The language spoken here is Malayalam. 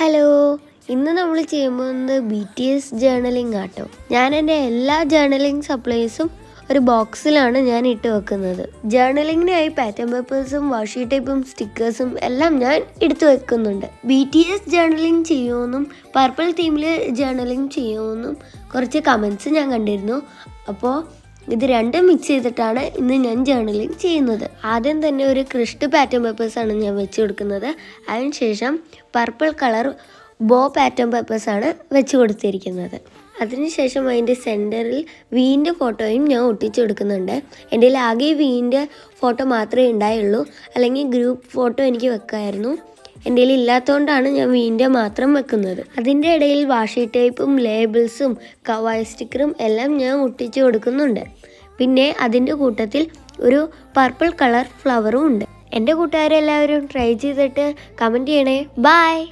ഹലോ. ഇന്ന് നമ്മൾ ചെയ്യാൻ പോകുന്നത് ബി ടി എസ് ജേണലിംഗ് ആട്ടോ. ഞാൻ എന്റെ എല്ലാ ജേണലിംഗ് സപ്ലൈസും ഒരു ബോക്സിലാണ് ഞാൻ ഇട്ട് വെക്കുന്നത്. ജേണലിങ്ങിനായി പാറ്റേൺ പേപ്പേഴ്സും വാഷി ടേപ്പും സ്റ്റിക്കേഴ്സും എല്ലാം ഞാൻ എടുത്തു വെക്കുന്നുണ്ട്. ബി ടി എസ് ജേണലിംഗ് ചെയ്യുമെന്നും പർപ്പിൾ തീമിൽ ജേണലിംഗ് ചെയ്യുമെന്നും കുറച്ച് കമൻസ് ഞാൻ കണ്ടിരുന്നു. അപ്പോൾ ഇത് രണ്ടും മിക്സ് ചെയ്തിട്ടാണ് ഇന്ന് ഞാൻ ജേണലിങ് ചെയ്യുന്നത്. ആദ്യം തന്നെ ഒരു ക്രിസ്റ്റ് പാറ്റേൺ പേപ്പേഴ്സാണ് ഞാൻ വെച്ച് കൊടുക്കുന്നത്. അതിനുശേഷം പർപ്പിൾ കളർ ബോ പാറ്റേൺ പേപ്പേഴ്സാണ് വെച്ച് കൊടുത്തിരിക്കുന്നത്. അതിനുശേഷം അതിന്റെ സെന്ററിൽ വീന്റെ ഫോട്ടോയും ഞാൻ ഒട്ടിച്ചു കൊടുക്കുന്നുണ്ട്. എന്റെ ആകെ വീന്റെ ഫോട്ടോ മാത്രമേ ഉണ്ടായുള്ളൂ. അല്ലെങ്കിൽ ഗ്രൂപ്പ് ഫോട്ടോ എനിക്ക് വെക്കായിരുന്നു. എന്റെ കയ്യിൽ ഇല്ലാത്തതുകൊണ്ടാണ് ഞാൻ വീന്റെ മാത്രം വെക്കുന്നത്. അതിന്റെ ഇടയിൽ വാഷി ടേപ്പും ലേബിൾസും കവായ സ്റ്റിക്കറും എല്ലാം ഞാൻ ഒട്ടിച്ചു കൊടുക്കുന്നുണ്ട്. പിന്നെ അതിന്റെ കൂട്ടത്തിൽ ഒരു പർപ്പിൾ കളർ ഫ്ലവറും ഉണ്ട്. എന്റെ കൂട്ടുകാരെല്ലാവരും ട്രൈ ചെയ്തിട്ട് കമന്റ് ചെയ്യണേ. ബായ്